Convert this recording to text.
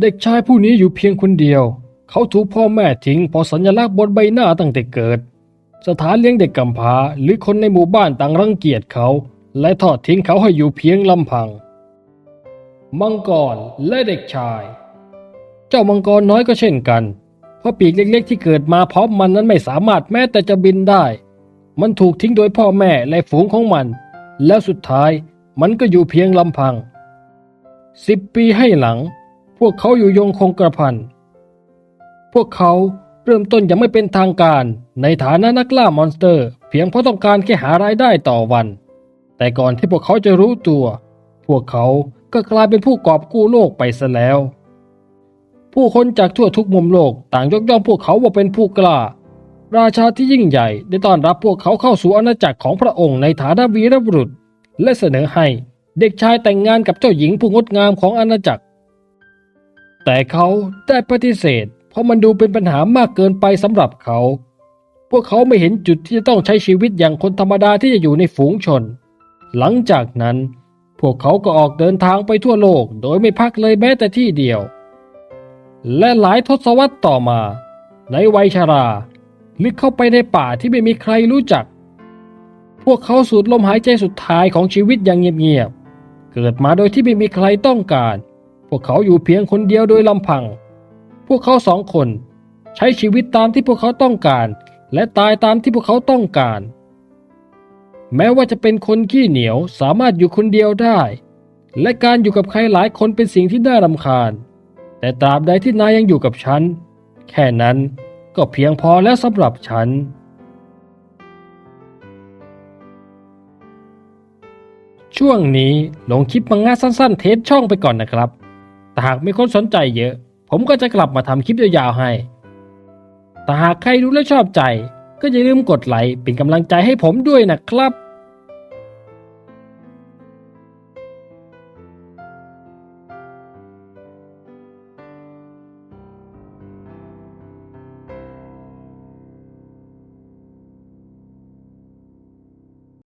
เด็กชายผู้นี้อยู่เพียงคนเดียว เขาถูกพ่อแม่ทิ้งพราะสัญลักษณ์บนใบหน้าตั้งแต่เกิด สถานเลี้ยงเด็กกำพร้าหรือคนในหมู่บ้านต่างรังเกียจเขา และทอดทิ้งเขาให้อยู่เพียงลำพัง มังกรและเด็กชาย เจ้ามังกรน้อยก็เช่นกัน เพราะปีกเล็กๆ ที่เกิดมาพร้อมมันนั้นไม่สามารถแม้แต่จะบินได้ มันถูกทิ้งโดยพ่อแม่และฝูงของมัน แล้วสุดท้ายมันก็อยู่เพียงลำพังสิบปีให้หลัง วกเขาอยู่ยงคงกระพัน พวกเขาเริ่มต้นยังไม่เป็นทางการในฐานะนักล่ามอนสเตอร์ เพียงเพราะต้องการแค่หารายได้ต่อวัน แต่ก่อนที่พวกเขาจะรู้ตัว พวกเขาก็กลายเป็นผู้กอบกู้โลกไปซะแล้ว ผู้คนจากทั่วทุกมุมโลกต่างยกย่องพวกเขาว่าเป็นผู้กล้า ราชาที่ยิ่งใหญ่ได้ต้อนรับพวกเขาเข้าสู่อาณาจักรของพระองค์ในฐานะวีรบุรุษ และเสนอให้เด็กชายแต่งงานกับเจ้าหญิงผู้งดงามของอาณาจักร แต่เขาได้ปฏิเสธ เพราะมันดูเป็นปัญหามากเกินไปสำหรับเขา พวกเขาไม่เห็นจุดที่จะต้องใช้ชีวิตอย่างคนธรรมดาที่จะอยู่ในฝูงชน หลังจากนั้น พวกเขาก็ออกเดินทางไปทั่วโลกโดยไม่พักเลยแม้แต่ที่เดียว และหลายทศวรรษต่อมา ในวัยชรา ลึกเข้าไปในป่าที่ไม่มีใครรู้จัก พวกเขาสูดลมหายใจสุดท้ายของชีวิตอย่างเงียบๆเกิดมาโดยที่ไม่มีใครต้องการ วกเขาอยู่เพียงคนเดียวโดยลำพัง พวกเขาสองคน ใช้ชีวิตตามที่พวกเขาต้องการ และตายตามที่พวกเขาต้องการ แม้ว่าจะเป็นคนขี้เหนียวสามารถอยู่คนเดียวได้ และการอยู่กับใครหลายคนเป็นสิ่งที่น่ารำคาญ แต่ตราบใดที่นายยังอยู่กับฉัน แค่นั้นก็เพียงพอแล้วสำหรับฉันช่วงนี้ลงคลิปมังงะสั้นๆ เทสช่องไปก่อนนะครับ แต่หากมีคนสนใจเยอะ ผมก็จะกลับมาทำคลิปยาวๆให้ แต่หากใครดูและชอบใจ ก็อย่าลืมกดไลค์เป็นกำลังใจให้ผมด้วยนะครับ